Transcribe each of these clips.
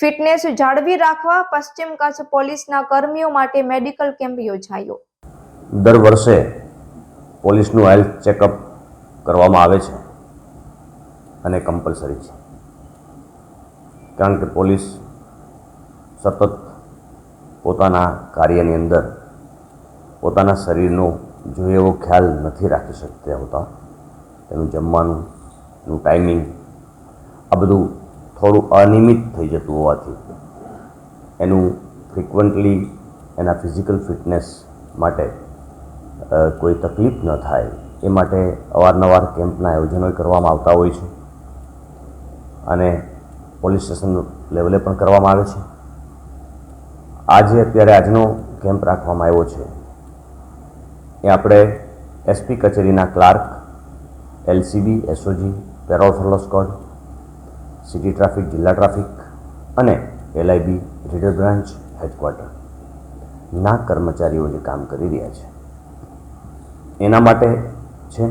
Fitness જાળવી રાખવા પશ્ચિમ કચ્છ પોલીસના કર્મીઓ માટે મેડિકલ કેમ્પ યોજાયો. દર વર્ષે પોલીસનું હેલ્થ ચેકઅપ કરવામાં આવે છે અને કમ્પલસરી છે. કારણ કે પોલીસ સતત પોતાના કાર્યની અંદર પોતાના શરીરનો જોઈએ એવો ખ્યાલ નથી રાખી શકતા હોતા, તેનું જમવાનું ટાઈમિંગ આ બધું થોડું અનિયમિત થઈ જતું હોવાથી એનું ફ્રિકવન્ટલી એના ફિઝિકલ ફિટનેસ માટે કોઈ તકલીફ ન થાય. એ માટે અવારનવાર કેમ્પના આયોજનો કરવામાં આવતા હોય છે. અને પોલીસ સ્ટેશન લેવલે પણ કરવામાં આવે છે. આજે અત્યારે આજનો કેમ્પ રાખવામાં આવ્યો છે. એ આપણે એસપી કચેરીના clerk, LCB, SOG, parole squad city traffic, જિલ્લા ટ્રાફિક અને એલઆઈબી રીડર બ્રાન્ચ હેડક્વાર્ટર ના કર્મચારીઓ જે કામ કરી રહ્યા છે. એના માટે છે.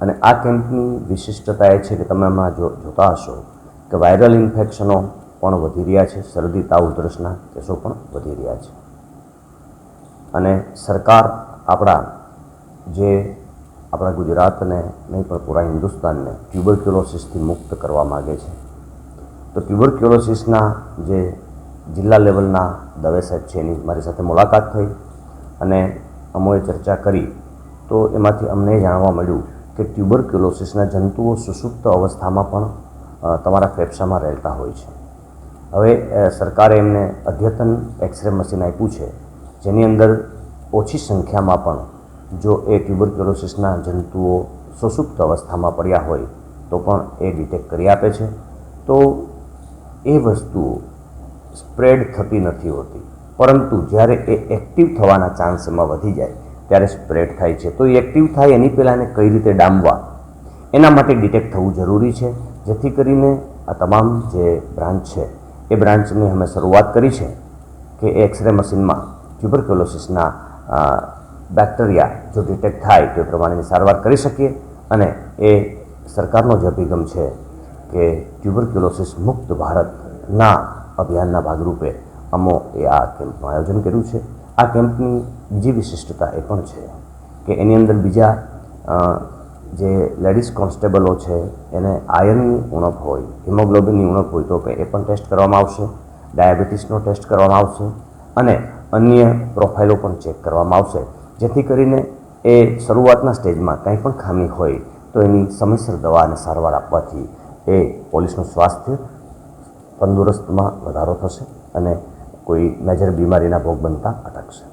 અને આ કેમ્પની વિશિષ્ટતા એ છે કે તમે આમાં જો જોતા હશો કે વાયરલ ઇન્ફેક્શનો પણ વધી રહ્યા છે, શરદી, તાવ, ઉધરસના કેસો પણ વધી રહ્યા છે. અને સરકાર આપણા જે આપણા ગુજરાતને નહીં, પણ પૂરા હિન્દુસ્તાનને ટ્યુબરક્યુલોસિસથી મુક્ત કરવા માગે છે. તો ટ્યુબરક્યુલોસિસના જે જિલ્લા લેવલના દવે સાહેબ છે, એની મારી સાથે મુલાકાત થઈ અને અમોએ ચર્ચા કરી. તો એમાંથી અમને જાણવા મળ્યું કે ટ્યુબરક્યુલોસિસના જંતુઓ સુસુપ્ત અવસ્થામાં પણ તમારા ફેફસામાં રહેતા હોય છે. હવે સરકારે એમને અદ્યતન એક્સરે મશીન આપ્યું છે, જેની અંદર ઓછી સંખ્યામાં પણ જો એ ટ્યુબરક્યુલોસિસના જંતુઓ સુસુપ્ત અવસ્થામાં પડ્યા હોય, તો પણ એ ડિટેક્ટ કરી આપે છે. તો એ વસ્તુઓ સ્પ્રેડ થતી નથી હોતી. પરંતુ જ્યારે એ એક્ટિવ થવાના ચાન્સમાં વધી જાય, ત્યારે સ્પ્રેડ થાય છે. તો એ એક્ટિવ થાય એની પહેલાં એને કઈ રીતે ડામવા? એના માટે ડિટેક્ટ થવું જરૂરી છે. જેથી કરીને આ તમામ જે બ્રાન્ચ છે, એ બ્રાન્ચની અમે શરૂઆત કરી છે કે એ એક્સરે મશીનમાં ટ્યુબરક્યુલોસિસના બેક્ટેરિયા જો ડિટેક્ટ થાય તો એ પ્રમાણેની સારવાર કરી શકીએ અને એ સરકારનો જે અભિગમ છે કે ટ્યુબરક્યુલોસિસ મુક્ત ભારતના અભિયાનના ભાગરૂપે અમો એ આ કેમ્પનું આયોજન કર્યું છે. આ કેમ્પની બીજી વિશિષ્ટતા એ પણ છે કે એની અંદર બીજા જે લેડીઝ કોન્સ્ટેબલો છે એને આયર્નની ઉણપ હોય, હિમોગ્લોબિનની ઉણપ હોય તો એ પણ ટેસ્ટ કરવામાં આવશે, ડાયાબિટીસનો ટેસ્ટ કરવામાં આવશે અને અન્ય પ્રોફાઇલો પણ ચેક કરવામાં આવશે. જેથી કરીને એ શરૂઆતના સ્ટેજમાં કંઈ પણ ખામી હોય તો એની સમયસર દવા અને સારવાર આપવાથી એ પોલીસનું સ્વાસ્થ્ય તંદુરસ્તમાં વધારો થશે અને કોઈ મેજર બીમારીના ભોગ બનતા અટકશે.